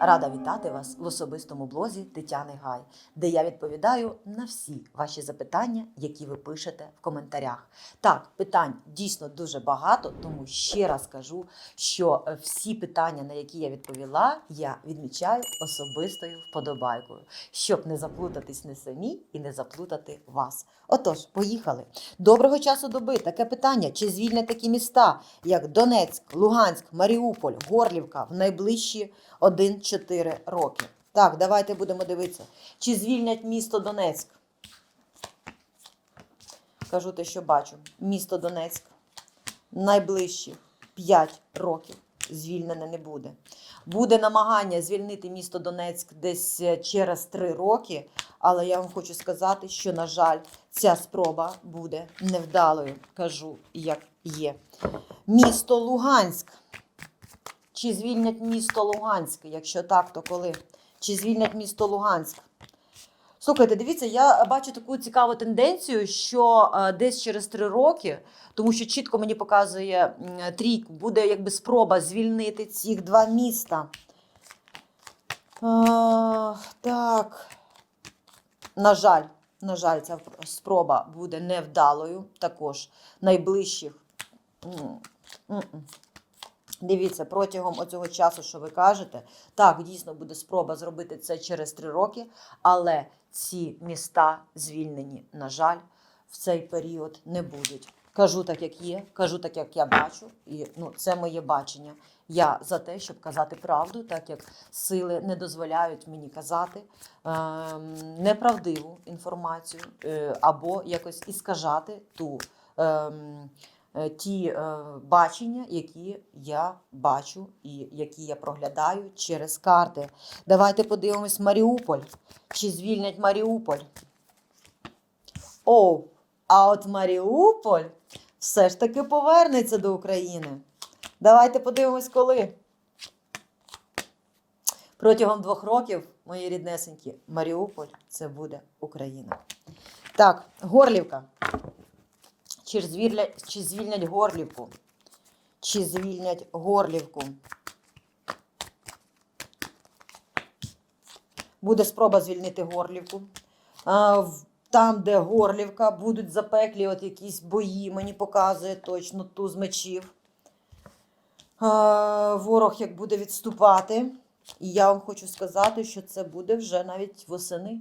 Рада вітати вас в особистому блозі Тетяни Гай, де я відповідаю на всі ваші запитання, які ви пишете в коментарях. Так, питань дійсно дуже багато, тому ще раз кажу, що всі питання, на які я відповіла, я відмічаю особистою вподобайкою, щоб не заплутатись не самі і не заплутати вас. Отож, поїхали. Доброго часу доби. Таке питання: чи звільнять такі міста, як Донецьк, Луганськ, Маріуполь, Горлівка в найближчі 1-4 роки? Так, давайте будемо дивитися. Чи звільнять місто Донецьк? Кажу те, що бачу. Місто Донецьк найближчі 5 років звільнене не буде. Буде намагання звільнити місто Донецьк десь е, через 3 роки, але я вам хочу сказати, що, на жаль, ця спроба буде невдалою. Кажу, як є. Місто Луганськ. Чи звільнять місто Луганськ? Якщо так, то коли? Чи звільнять місто Луганськ? Слухайте, дивіться, я бачу таку цікаву тенденцію, що е, десь через три роки, тому що чітко мені показує трійку, буде якби спроба звільнити ці два міста. А, так. На жаль, на жаль, ця спроба буде невдалою також найближчих. Дивіться, протягом оцього часу, що ви кажете, так, дійсно буде спроба зробити це через три роки, але ці міста звільнені, на жаль, в цей період не будуть. Кажу так, як є, кажу так, як я бачу, і ну, це моє бачення. Я за те, щоб казати правду, так як сили не дозволяють мені казати ем, неправдиву інформацію е, або якось іскажати ту. Е, ті е, бачення, які я бачу і які я проглядаю через карти. Давайте подивимось Маріуполь. Чи звільнять Маріуполь? О, а от Маріуполь все ж таки повернеться до України. Давайте подивимось, коли. Протягом двох років, мої ріднесенькі, Маріуполь це буде Україна. Так, Горлівка. Чи звільнять, чи звільнять Горлівку? Чи звільнять Горлівку? Буде спроба звільнити Горлівку. Там, де Горлівка, будуть запеклі от якісь бої, мені показує точно туз мечів. А, Ворог як буде відступати. І я вам хочу сказати, що це буде вже навіть восени.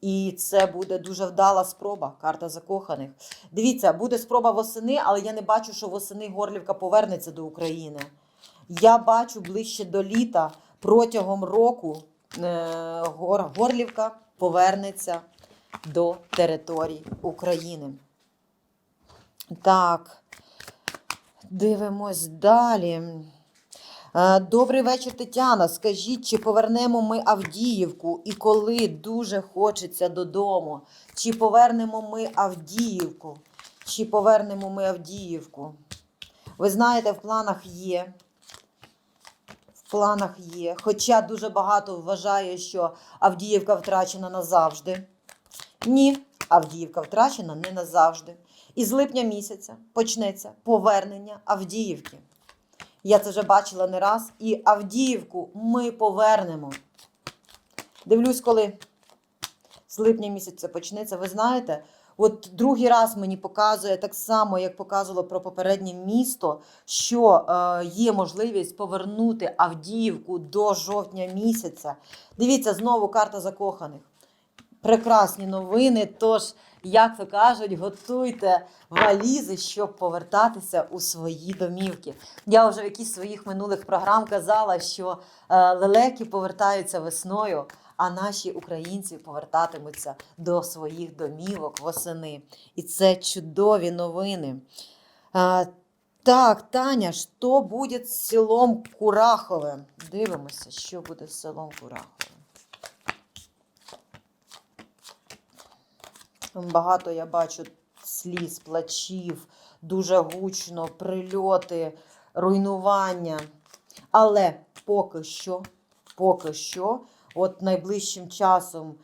І це буде дуже вдала спроба, карта закоханих. Дивіться, буде спроба восени, але я не бачу, що восени Горлівка повернеться до України. Я бачу ближче до літа протягом року е, Гор- Горлівка повернеться до території України. Так, дивимось далі. Е, Добрий вечір, Тетяна. Скажіть, чи повернемо ми Авдіївку і коли дуже хочеться додому? Чи повернемо ми Авдіївку? Чи повернемо ми Авдіївку? Ви знаєте, в планах є. В планах є. Хоча дуже багато вважає, що Авдіївка втрачена назавжди. Ні, Авдіївка втрачена не назавжди. І з липня місяця почнеться повернення Авдіївки. Я це вже бачила не раз. І Авдіївку ми повернемо. Дивлюсь, коли з липня місяця почнеться. Ви знаєте, от другий раз мені показує так само, як показувало про попереднє місто, що е, є можливість повернути Авдіївку до жовтня місяця. Дивіться, знову карта закоханих. Прекрасні новини. Тож, як то кажуть, готуйте валізи, щоб повертатися у свої домівки. Я вже в якісь своїх минулих програм казала, що е, лелеки повертаються весною, а наші українці повертатимуться до своїх домівок восени. І це чудові новини. Е, так, Таня, що буде з селом Курахове? Дивимося, що буде з селом Курахове. Багато я бачу сліз, плачів, дуже гучно, прильоти, руйнування. Але поки що, поки що, от найближчим часом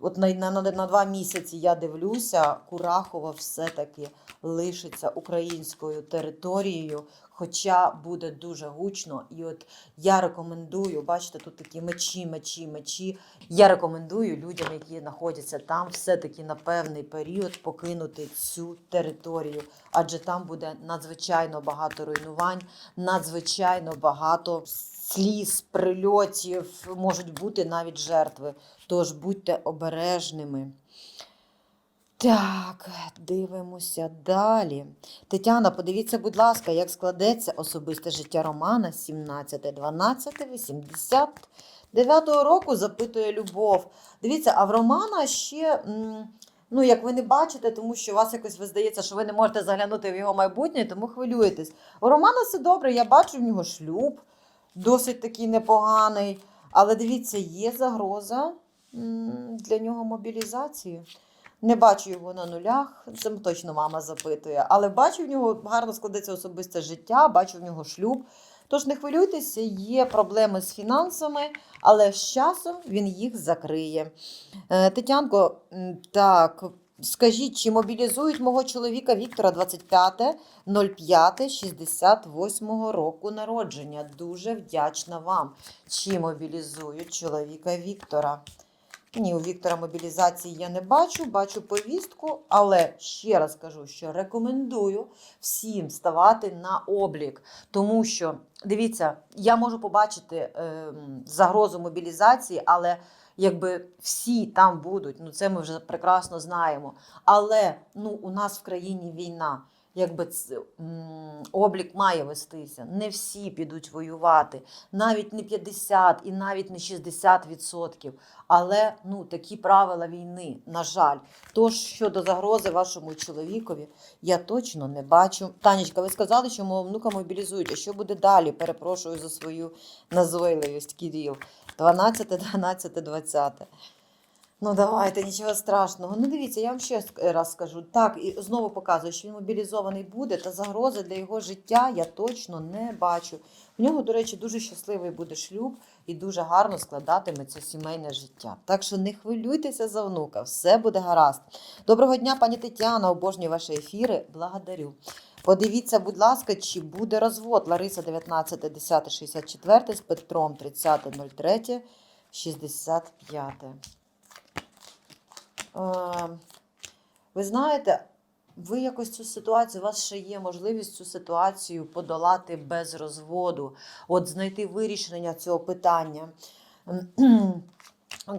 от на, на, на, два місяці я дивлюся, Курахова все-таки лишиться українською територією, хоча буде дуже гучно. І от я рекомендую, бачите, тут такі мечі, мечі, мечі. Я рекомендую людям, які знаходяться там, все-таки на певний період покинути цю територію, адже там буде надзвичайно багато руйнувань, надзвичайно багато сліз, прильотів, можуть бути навіть жертви. Тож будьте обережними. Так, дивимося далі. Тетяна, подивіться, будь ласка, як складеться особисте життя Романа 17, 12, 89 року, запитує Любов. Дивіться, а в Романа ще, ну, як ви не бачите, тому що у вас якось ви здається, що ви не можете заглянути в його майбутнє, тому хвилюєтесь. У Романа все добре, я бачу в нього шлюб, досить такий непоганий. Але дивіться, є загроза для нього мобілізації. Не бачу його на нулях, це точно мама запитує. Але бачу в нього гарно складеться особисте життя, бачу в нього шлюб. Тож не хвилюйтеся, є проблеми з фінансами, але з часом він їх закриє. Е, Тетянко, так, скажіть, чи мобілізують мого чоловіка Віктора 25.05.68 року народження? Дуже вдячна вам. Чи мобілізують чоловіка Віктора? Ні, у Віктора мобілізації я не бачу, бачу повістку, але ще раз кажу, що рекомендую всім ставати на облік, тому що дивіться, я можу побачити ем, загрозу мобілізації, але якби всі там будуть, ну це ми вже прекрасно знаємо. Але ну, у нас в країні війна. Якби ц- облік має вестися. Не всі підуть воювати, навіть не 50 і навіть не 60%. Але ну такі правила війни, на жаль. Тож щодо загрози вашому чоловікові, я точно не бачу. Танечка, ви сказали, що мого внука мобілізують. А що буде далі? Перепрошую за свою назойливість, Кіріл. 12, 12, 20. Ну, давайте, нічого страшного. Ну, дивіться, я вам ще раз скажу. Так, і знову показую, що він мобілізований буде, та загрози для його життя я точно не бачу. В нього, до речі, дуже щасливий буде шлюб і дуже гарно складатиметься сімейне життя. Так що не хвилюйтеся за внука, все буде гаразд. Доброго дня, пані Тетяна, обожнюю ваші ефіри. Благодарю. Подивіться, будь ласка, чи буде розвод Лариса 19, 10, 64 з Петром 30, 03, 65. Е, Ви знаєте, ви якось цю ситуацію, у вас ще є можливість цю ситуацію подолати без розводу, от знайти вирішення цього питання.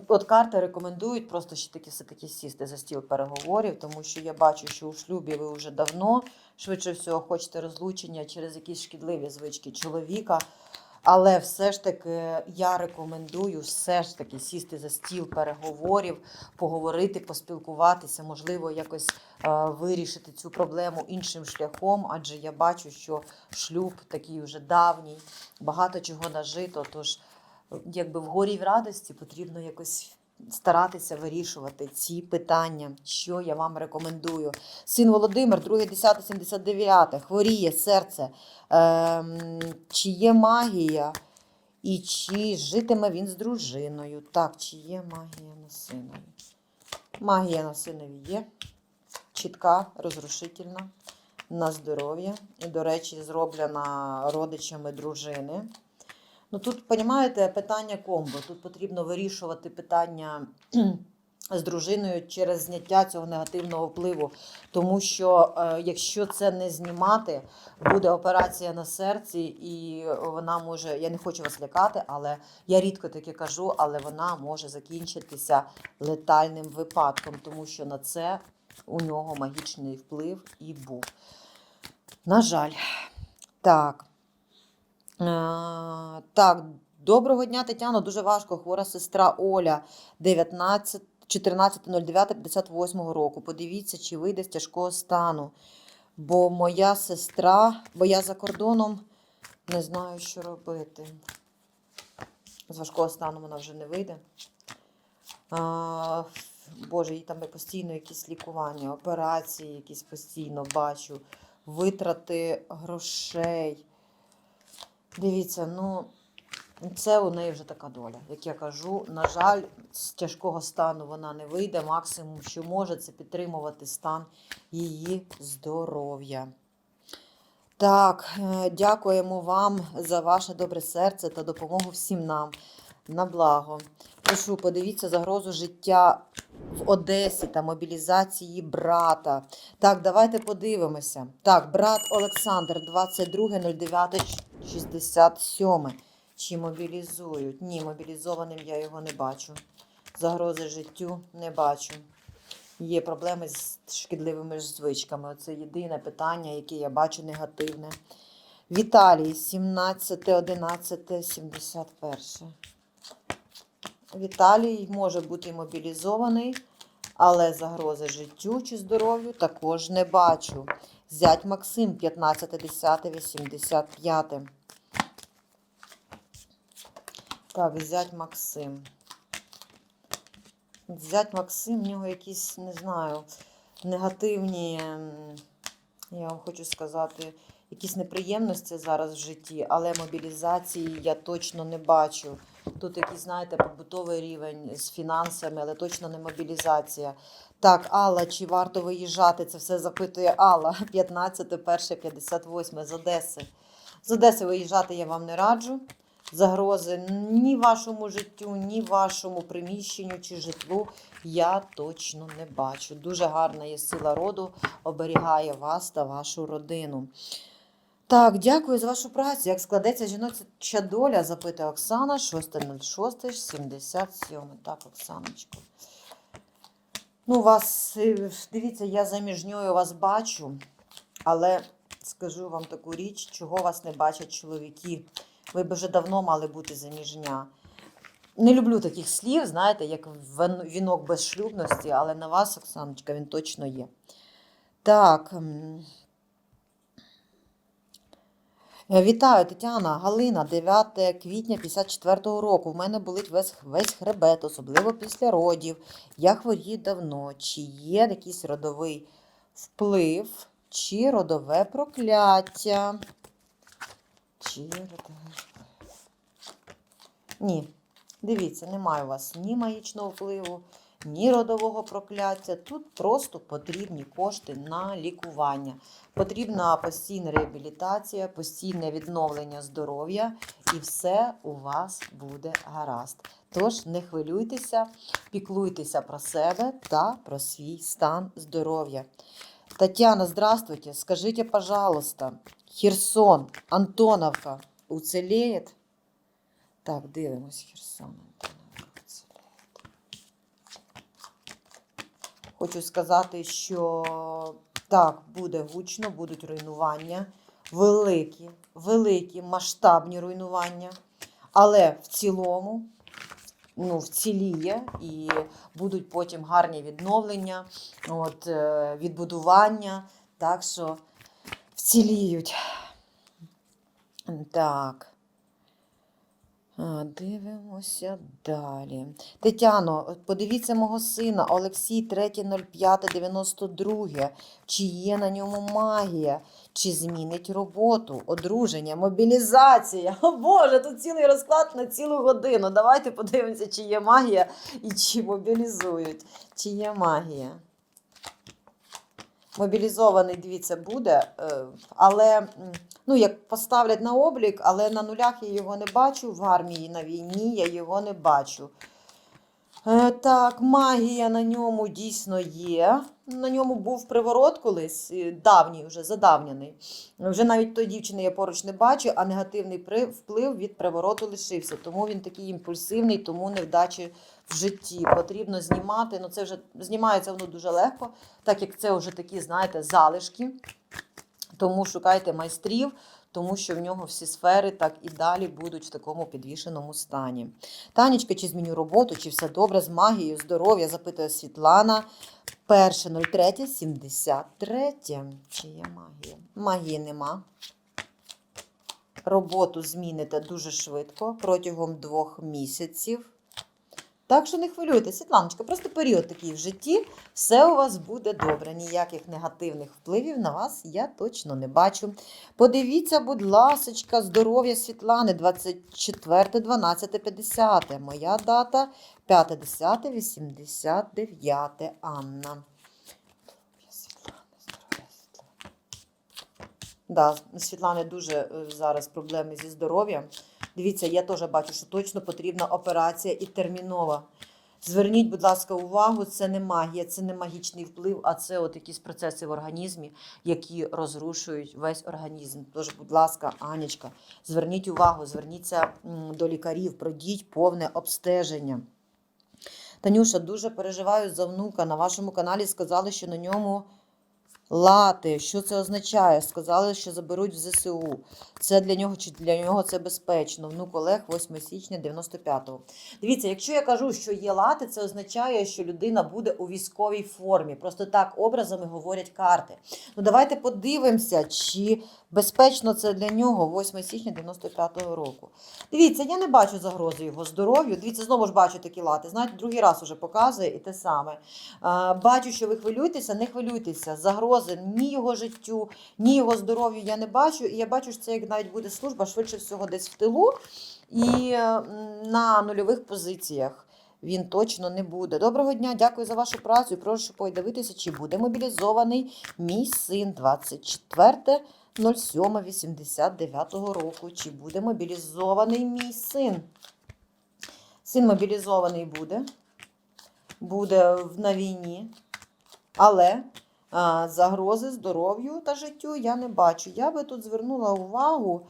От карти рекомендують просто ще таки все-таки сісти за стіл переговорів, тому що я бачу, що у шлюбі ви вже давно, швидше всього, хочете розлучення через якісь шкідливі звички чоловіка. Але все ж таки я рекомендую все ж таки сісти за стіл переговорів, поговорити, поспілкуватися, можливо, якось е, вирішити цю проблему іншим шляхом, адже я бачу, що шлюб такий вже давній, багато чого нажито. Тож, якби в горі в радості потрібно якось. Старатися вирішувати ці питання, що я вам рекомендую. Син Володимир, 2, 10, 79, хворіє серце. Ем, чи є магія, і чи житиме він з дружиною? Так, чи є магія на синові? Магія на синові є. Чітка, розрушительна, на здоров'я. І, до речі, зроблена родичами дружини. Ну тут, розумієте, питання комбо. Тут потрібно вирішувати питання з дружиною через зняття цього негативного впливу. Тому що е, якщо це не знімати, буде операція на серці, і вона може, я не хочу вас лякати, але я рідко таке кажу, але вона може закінчитися летальним випадком, тому що на це у нього магічний вплив і був. На жаль, так. Е, так, доброго дня, Тетяно. Дуже важко. Хвора сестра Оля 19, 14.09.58 року. Подивіться, чи вийде з тяжкого стану. Бо моя сестра, бо я за кордоном не знаю, що робити. З важкого стану вона вже не вийде. А, Боже, їй там постійно якісь лікування, операції, якісь постійно бачу, витрати грошей. Дивіться, ну Це у неї вже така доля. Як я кажу, на жаль, з тяжкого стану вона не вийде. Максимум, що може, це підтримувати стан її здоров'я. Так, е, дякуємо вам за ваше добре серце та допомогу всім нам на благо. Прошу, подивіться загрозу життя в Одесі та мобілізації брата. Так, давайте подивимося. Так, брат Олександр, 22.09.67. Чи мобілізують? Ні, мобілізованим я його не бачу. Загрози життю не бачу. Є проблеми з шкідливими звичками. Оце єдине питання, яке я бачу негативне. Віталій, 17.11.71. Віталій може бути мобілізований, але загрози життю чи здоров'ю також не бачу. Зять Максим, 15.10.85. Так, зять Максим. Зять Максим, в нього якісь, не знаю, негативні, я вам хочу сказати, якісь неприємності зараз в житті, але мобілізації я точно не бачу. Тут якийсь, знаєте, побутовий рівень з фінансами, але точно не мобілізація. Так, Алла, чи варто виїжджати? Це все запитує Алла. 15, 1, 58 з Одеси. З Одеси виїжджати я вам не раджу. Загрози ні вашому життю, ні вашому приміщенню чи житлу я точно не бачу. Дуже гарна є сила роду, оберігає вас та вашу родину. Так, дякую за вашу працю. Як складеться жіноча доля, запитує Оксана, 6.06.77. Так, Оксаночко. Ну, вас, е, дивіться, я заміжньою вас бачу, але скажу вам таку річ, чого вас не бачать чоловіки. Ви б вже давно мали бути заміжня. Не люблю таких слів, знаєте, як вінок безшлюбності, але на вас, Оксаночка, він точно є. Так. Е, Вітаю, Тетяна, Галина, 9 квітня 54-го року. В мене болить весь, весь хребет, особливо після родів. Я хворію давно. Чи є якийсь родовий вплив, чи родове прокляття? Чи родове? Ні. Дивіться, немає у вас ні магічного впливу, ні родового прокляття. Тут просто потрібні кошти на лікування. Потрібна постійна реабілітація, постійне відновлення здоров'я, і все у вас буде гаразд. Тож не хвилюйтеся, піклуйтеся про себе та про свій стан здоров'я. Татьяна, здравствуйте. Скажите, пожалуйста, Херсон, Антоновка уцелеет? Так, дивимось Херсон, Антоновка Хочу сказати, що так, буде гучно, будуть руйнування, великі, великі масштабні руйнування, але в цілому ну, вціліє і будуть потім гарні відновлення, от, е, відбудування. Так що вціліють. Так. Дивимося далі. Тетяно, подивіться мого сина Олексій 3.05.92. Чи є на ньому магія? Чи змінить роботу, одруження, мобілізація? О Боже, тут цілий розклад на цілу годину. Давайте подивимося, чи є магія і чи мобілізують. Чи є магія. Мобілізований, дивіться, буде, е, але ну, як поставлять на облік, але на нулях я його не бачу. В армії на війні я його не бачу. Е, Так, магія на ньому дійсно є. На ньому був приворот колись, е, давній, вже задавняний. Вже навіть той дівчини я поруч не бачу, а негативний вплив від привороту лишився. Тому він такий імпульсивний, тому невдачі в житті. Потрібно знімати. Ну, це вже знімається воно дуже легко, так як це вже такі, знаєте, залишки. Тому шукайте майстрів, тому що в нього всі сфери так і далі будуть в такому підвішеному стані. Танечка, чи зміню роботу, чи все добре з магією, здоров'я, запитує Світлана. 1.03.73. Чи є магія? Магії нема. Роботу зміните дуже швидко, протягом двох місяців. Так що не хвилюйтесь, Світланочка, просто період такий в житті, все у вас буде добре. Ніяких негативних впливів на вас я точно не бачу. Подивіться, будь ласочка, здоров'я Світлани 24.12.50. Моя дата 5.10.89. Анна. Світлана, здоров'я Світлана. Да, Світлани дуже е, зараз проблеми зі здоров'ям. Дивіться, я теж бачу, що точно потрібна операція і термінова. Зверніть, будь ласка, увагу, це не магія, це не магічний вплив, а це от якісь процеси в організмі, які розрушують весь організм. Тож, будь ласка, Анечка, зверніть увагу, зверніться до лікарів, пройдіть повне обстеження. Танюша, дуже переживаю за внука. На вашому каналі сказали, що на ньому лати. Що це означає? Сказали, що заберуть в ЗСУ. Це для нього чи для нього це безпечно. Внук Олег, 8 січня 95-го. Дивіться, якщо я кажу, що є лати, це означає, що людина буде у військовій формі. Просто так образами говорять карти. Ну давайте подивимося, чи безпечно це для нього 8 січня 95-го року. Дивіться, я не бачу загрози його здоров'ю. Дивіться, знову ж бачу такі лати. Знаєте, другий раз уже показує і те саме. Бачу, що ви хвилюєтеся, не хвилюйтеся. Загрози ні його життю, ні його здоров'ю я не бачу. І я бачу, що це як навіть буде служба швидше всього десь в тилу і на нульових позиціях. Він точно не буде. Доброго дня, дякую за вашу працю. Прошу подивитися, чи буде мобілізований мій син 24 07.89 року. Чи буде мобілізований мій син? Син мобілізований буде. Буде на війні. Але загрози здоров'ю та життю я не бачу. Я би тут звернула увагу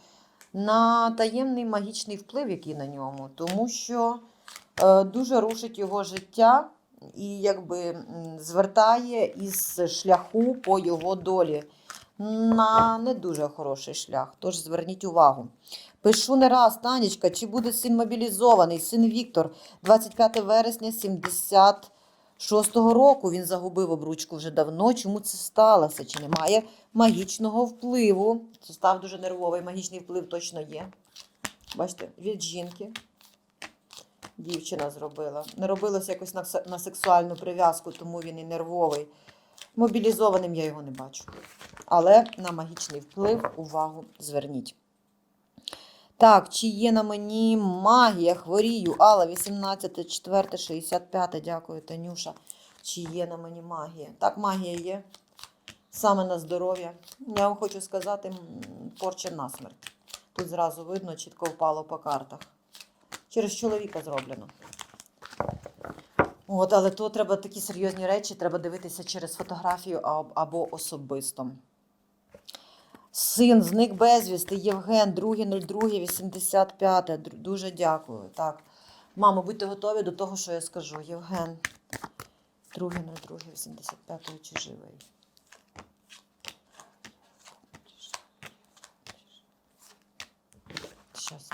на таємний магічний вплив, який на ньому, тому що е, дуже рушить його життя і якби звертає із шляху по його долі на не дуже хороший шлях. Тож зверніть увагу. Пишу не раз, Танечка, чи буде син мобілізований, син Віктор, 25 вересня 76-го року. Він загубив обручку вже давно. Чому це сталося? Чи немає магічного впливу? Це став дуже нервовий. Магічний вплив точно є. Бачите, від жінки. Дівчина зробила. Не робилося якось на, на сексуальну прив'язку, тому він і нервовий. Мобілізованим я його не бачу. Але на магічний вплив увагу зверніть. Так, чи є на мені магія? Хворію. Алла, 18, 4, 65. Дякую, Танюша. Чи є на мені магія? Так, магія є. Саме на здоров'я. Я вам хочу сказати, порча насмерть. Тут зразу видно, чітко впало по картах. Через чоловіка зроблено. От, але то треба такі серйозні речі, треба дивитися через фотографію або особисто. Син зник безвісти, Євген, 2.02.85. Д- Дуже дякую. Так. Мамо, будьте готові до того, що я скажу. Євген, 2.02.85 чи живий. Щас.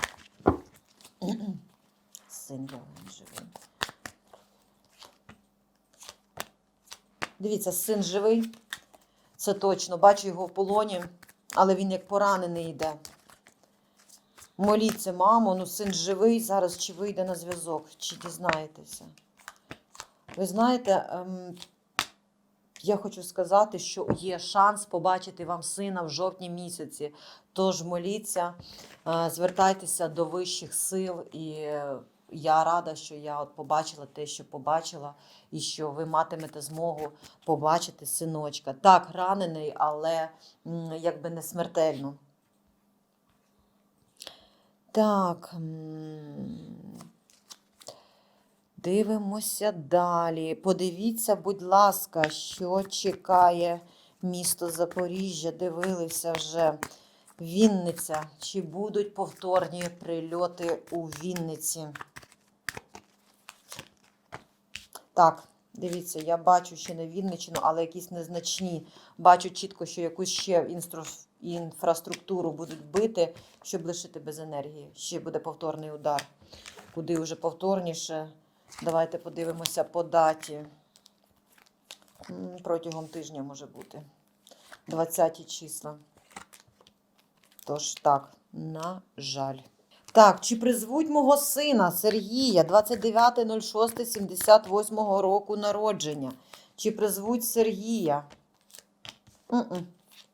Син Євген живий. Дивіться, син живий. Це точно. Бачу його в полоні, але він як поранений йде. Моліться, мамо, ну син живий, зараз чи вийде на зв'язок, чи дізнаєтеся. Ви знаєте, ем, я хочу сказати, що є шанс побачити вам сина в жовтні місяці. Тож моліться, е, звертайтеся до вищих сил, і я рада, що я от побачила те, що побачила, і що ви матимете змогу побачити синочка. Так, ранений, але якби не смертельно. Так. Дивимося далі. Подивіться, будь ласка, що чекає місто Запоріжжя. Дивилися вже Вінниця. Чи будуть повторні прильоти у Вінниці? Так, дивіться, я бачу ще не Вінничину, але якісь незначні. Бачу чітко, що якусь ще інстру- інфраструктуру будуть бити, щоб лишити без енергії. Ще буде повторний удар. Куди вже повторніше? Давайте подивимося по даті. Протягом тижня може бути. 20 числа. Тож так, на жаль. Так, чи призвуть мого сина Сергія 29.06.78 року народження? Чи призвуть Сергія? М-м,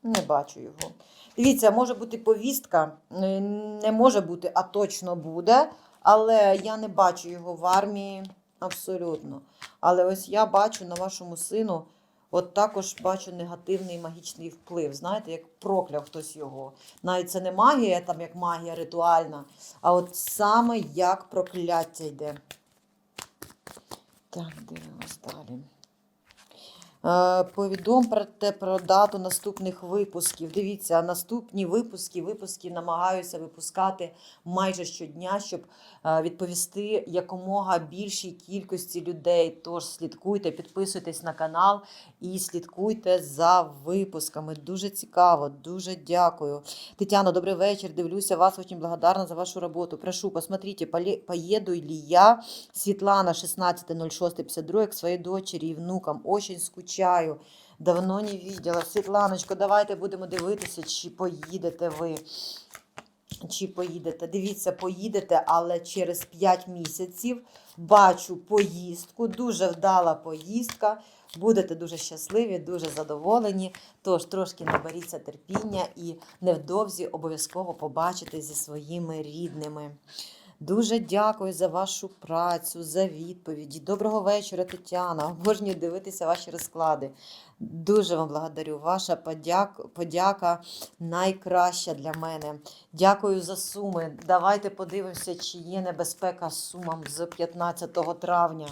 Не бачу його. Дивіться, може бути повістка, е, не може бути, а точно буде. Але я не бачу його в армії абсолютно. Але ось я бачу на вашому сину, от також бачу негативний магічний вплив. Знаєте, як прокляв хтось його. Навіть це не магія, там як магія ритуальна, а от саме як прокляття йде. Так, дивимось далі. Е, Повідом про дату наступних випусків. Дивіться, наступні випуски, випуски намагаюся випускати майже щодня, щоб е, відповісти якомога більшій кількості людей. Тож слідкуйте, підписуйтесь на канал і слідкуйте за випусками. Дуже цікаво, дуже дякую. Тетяна, добрий вечір. Дивлюся вас, очень благодарна за вашу работу. Прошу, посмотрите, поеду ли я, Светлана, 16.06.52, к своей дочери и внукам. Очень скучаю. Давно не видела. Світланочко, давайте будемо дивитися, чи поїдете ви. Чи поїдете? Дивіться, поїдете, але через 5 місяців бачу поїздку, дуже вдала поїздка. Будете дуже щасливі, дуже задоволені. Тож трошки наберіться терпіння і невдовзі обов'язково побачите зі своїми рідними. Дуже дякую за вашу працю, за відповіді. Доброго вечора, Тетяна. Обожнюю дивитися ваші розклади. Дуже вам благодарю. Ваша подяка, подяка найкраща для мене. Дякую за суми. Давайте подивимося, чи є небезпека з сумам з 15 травня.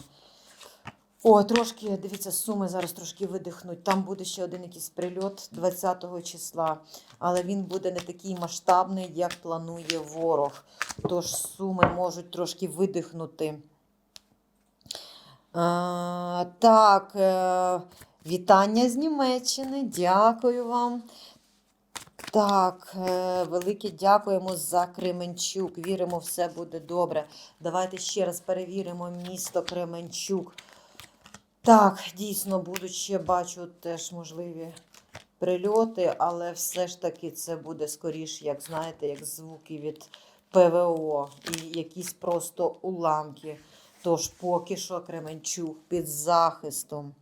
О, трошки, дивіться, суми зараз трошки видихнуть. Там буде ще один якийсь прильот 20 числа, але він буде не такий масштабний, як планує ворог. Тож суми можуть трошки видихнути. А, так, е, вітання з Німеччини. Дякую вам. Так, е, велике дякуємо за Кременчук. Віримо, все буде добре. Давайте ще раз перевіримо місто Кременчук. Так, дійсно, будуть ще бачу теж можливі прильоти, але все ж таки це буде скоріш, як знаєте, як звуки від ПВО і якісь просто уламки. Тож поки що Кременчук під захистом.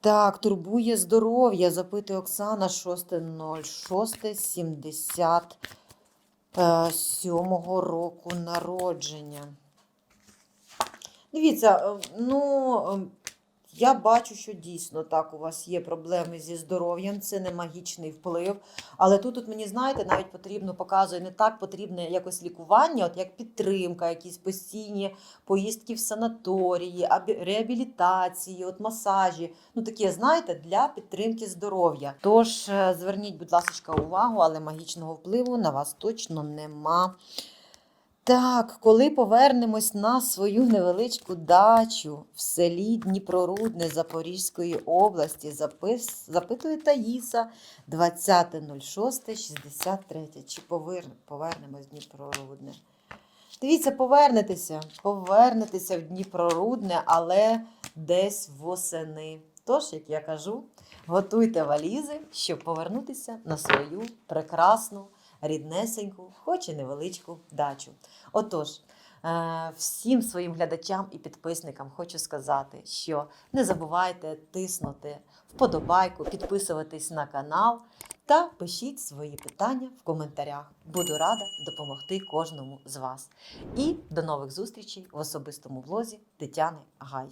Так, турбує здоров'я, запитує Оксана 6.06.77 року народження. Дивіться, е, ну, е, я бачу, що дійсно так у вас є проблеми зі здоров'ям, це не магічний вплив. Але тут, от мені, знаєте, навіть потрібно показує, не так потрібне якось лікування, от як підтримка, якісь постійні поїздки в санаторії, реабілітації, от масажі. Ну таке, знаєте, для підтримки здоров'я. Тож е, зверніть, будь ласка, увагу, але магічного впливу на вас точно нема. Так, коли повернемось на свою невеличку дачу в селі Дніпрорудне Запорізької області, запис... запитує Таїса 20.06.63. Чи повер... повернемось в Дніпрорудне? Дивіться, повернетеся, повернетеся в Дніпрорудне, але десь восени. Тож, як я кажу, готуйте валізи, щоб повернутися на свою прекрасну, ріднесеньку, хоч і невеличку дачу. Отож, е, всім своїм глядачам і підписникам хочу сказати, що не забувайте тиснути вподобайку, підписуватись на канал та пишіть свої питання в коментарях. Буду рада допомогти кожному з вас. І до нових зустрічей в особистому влозі Тетяни Гай.